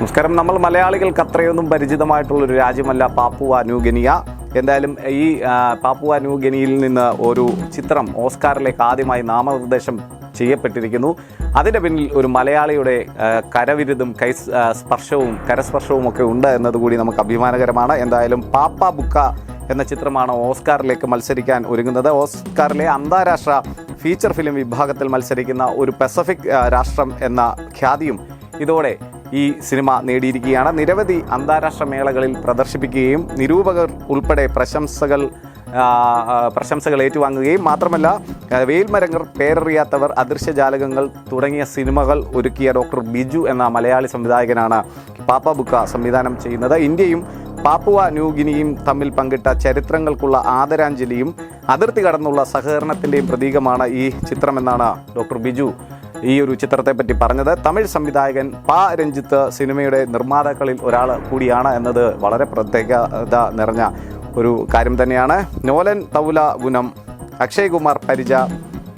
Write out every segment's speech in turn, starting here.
നമസ്കാരം. നമ്മൾ മലയാളികൾക്ക് അത്രയൊന്നും പരിചിതമായിട്ടുള്ള ഒരു രാജ്യമല്ല പാപ്പുവ ന്യൂഗനിയ എന്തായാലും ഈ പാപ്പുവ ന്യൂഗനിയിൽ നിന്ന് ഒരു ചിത്രം ഓസ്കാറിലേക്ക് ആദ്യമായി നാമനിർദ്ദേശം ചെയ്യപ്പെട്ടിരിക്കുന്നു. അതിന്റെ പിന്നിൽ ഒരു മലയാളിയുടെ കരവിരുതും കൈ സ്പർശവും കരസ്പർശവും ഒക്കെ ഉണ്ട് എന്നതുകൂടി നമുക്ക് അഭിമാനകരമാണ്. എന്തായാലും പാപ്പ ബുക്ക എന്ന ചിത്രമാണ് ഓസ്കാറിലേക്ക് മത്സരിക്കാൻ ഒരുങ്ങുന്നത്. ഓസ്കാറിലെ അന്താരാഷ്ട്ര ഫീച്ചർ ഫിലിം വിഭാഗത്തിൽ മത്സരിക്കുന്ന ഒരു പസഫിക് രാഷ്ട്രം എന്ന ഖ്യാതിയും ഇതോടെ ഈ സിനിമ നേടിയിരിക്കുകയാണ്. നിരവധി അന്താരാഷ്ട്ര മേളകളിൽ പ്രദർശിപ്പിക്കുകയും നിരൂപകർ ഉൾപ്പെടെ പ്രശംസകൾ പ്രശംസകൾ ഏറ്റുവാങ്ങുകയും മാത്രമല്ല വെയിൽമരങ്ങർ പേരറിയാത്തവർ അദൃശ്യജാലകങ്ങൾ തുടങ്ങിയ സിനിമകൾ ഒരുക്കിയ ഡോക്ടർ ബിജു എന്ന മലയാളി സംവിധായകനാണ് പാപ്പ ബുക്ക സംവിധാനം ചെയ്യുന്നത്. ഇന്ത്യയും പാപ്പുവ ന്യൂഗിനിയും തമ്മിൽ പങ്കിട്ട ചരിത്രങ്ങൾക്കുള്ള ആദരാഞ്ജലിയും അതിർത്തി കടന്നുള്ള സഹകരണത്തിന്റെയും പ്രതീകമാണ് ഈ ചിത്രമെന്നാണ് ഡോക്ടർ ബിജു ഈ ഒരു ചിത്രത്തെ പറ്റി പറഞ്ഞത്. തമിഴ് സംവിധായകൻ പാ രഞ്ജിത്ത് സിനിമയുടെ നിർമ്മാതാക്കളിൽ ഒരാൾ കൂടിയാണ് എന്നത് വളരെ പ്രത്യേകത നിറഞ്ഞ ഒരു കാര്യം തന്നെയാണ്. നോലൻ തൗല ഗുണം അക്ഷയ് കുമാർ പരിജ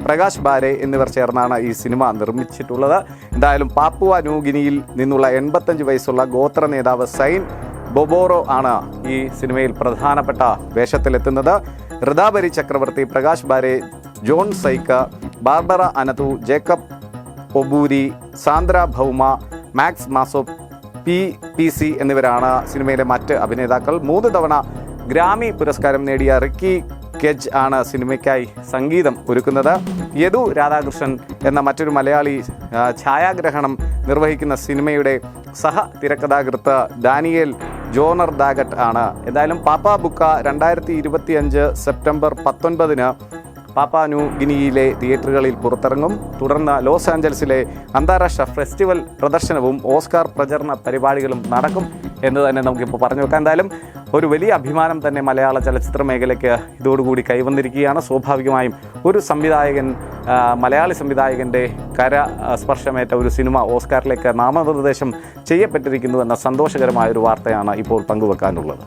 പ്രകാശ് ബാരെ എന്നിവർ ചേർന്നാണ് ഈ സിനിമ നിർമ്മിച്ചിട്ടുള്ളത്. എന്തായാലും പാപ്പുവ ന്യൂഗിനിയിൽ നിന്നുള്ള എൺപത്തഞ്ച് വയസ്സുള്ള ഗോത്ര നേതാവ് സൈൻ ബൊബോറോ ആണ് ഈ സിനിമയിൽ പ്രധാനപ്പെട്ട വേഷത്തിലെത്തുന്നത്. ഋതാബരി ചക്രവർത്തി പ്രകാശ് ബാരെ ജോൺ സൈക്ക ബാർബറ അനതു ജേക്കബ് ഒബൂരി സാന്ദ്ര ഭൗമ മാക്സ് മാസോ പി പി സി എന്നിവരാണ് സിനിമയിലെ മറ്റ് അഭിനേതാക്കൾ. മൂന്ന് തവണ ഗ്രാമി പുരസ്കാരം നേടിയ റിക്കി കെജ് ആണ് സിനിമയ്ക്കായി സംഗീതം ഒരുക്കുന്നത്. യദു രാധാകൃഷ്ണൻ എന്ന മറ്റൊരു മലയാളി ഛായാഗ്രഹണം നിർവഹിക്കുന്ന സിനിമയുടെ സഹ തിരക്കഥാകൃത്ത് ഡാനിയേൽ ജോണർ ദാഗട്ട് ആണ്. എന്തായാലും പാപ്പ ബുക്ക രണ്ടായിരത്തി ഇരുപത്തിയഞ്ച് സെപ്റ്റംബർ പത്തൊൻപതിന് പാപ്പ ന്യൂ ഗിനിയിലെ തിയേറ്ററുകളിൽ പുറത്തിറങ്ങും. തുടർന്ന് ലോസ് ആഞ്ചലസിലെ അന്താരാഷ്ട്ര ഫെസ്റ്റിവൽ പ്രദർശനവും ഓസ്കാർ പ്രചരണ പരിപാടികളും നടക്കും എന്ന് തന്നെ നമുക്കിപ്പോൾ പറഞ്ഞു വെക്കാം. എന്തായാലും ഒരു വലിയ അഭിമാനം തന്നെ മലയാള ചലച്ചിത്ര മേഖലയ്ക്ക് ഇതോടുകൂടി കൈവന്നിരിക്കുകയാണ്. സ്വാഭാവികമായും ഒരു സംവിധായകൻ മലയാളി സംവിധായകന്റെ കര സ്പർശമേറ്റ ഒരു സിനിമ ഓസ്കാറിലേക്ക് നാമനിർദ്ദേശം ചെയ്യപ്പെട്ടിരിക്കുന്നു എന്ന സന്തോഷകരമായ ഒരു വാർത്തയാണ് ഇപ്പോൾ പങ്കുവെക്കാനുള്ളത്.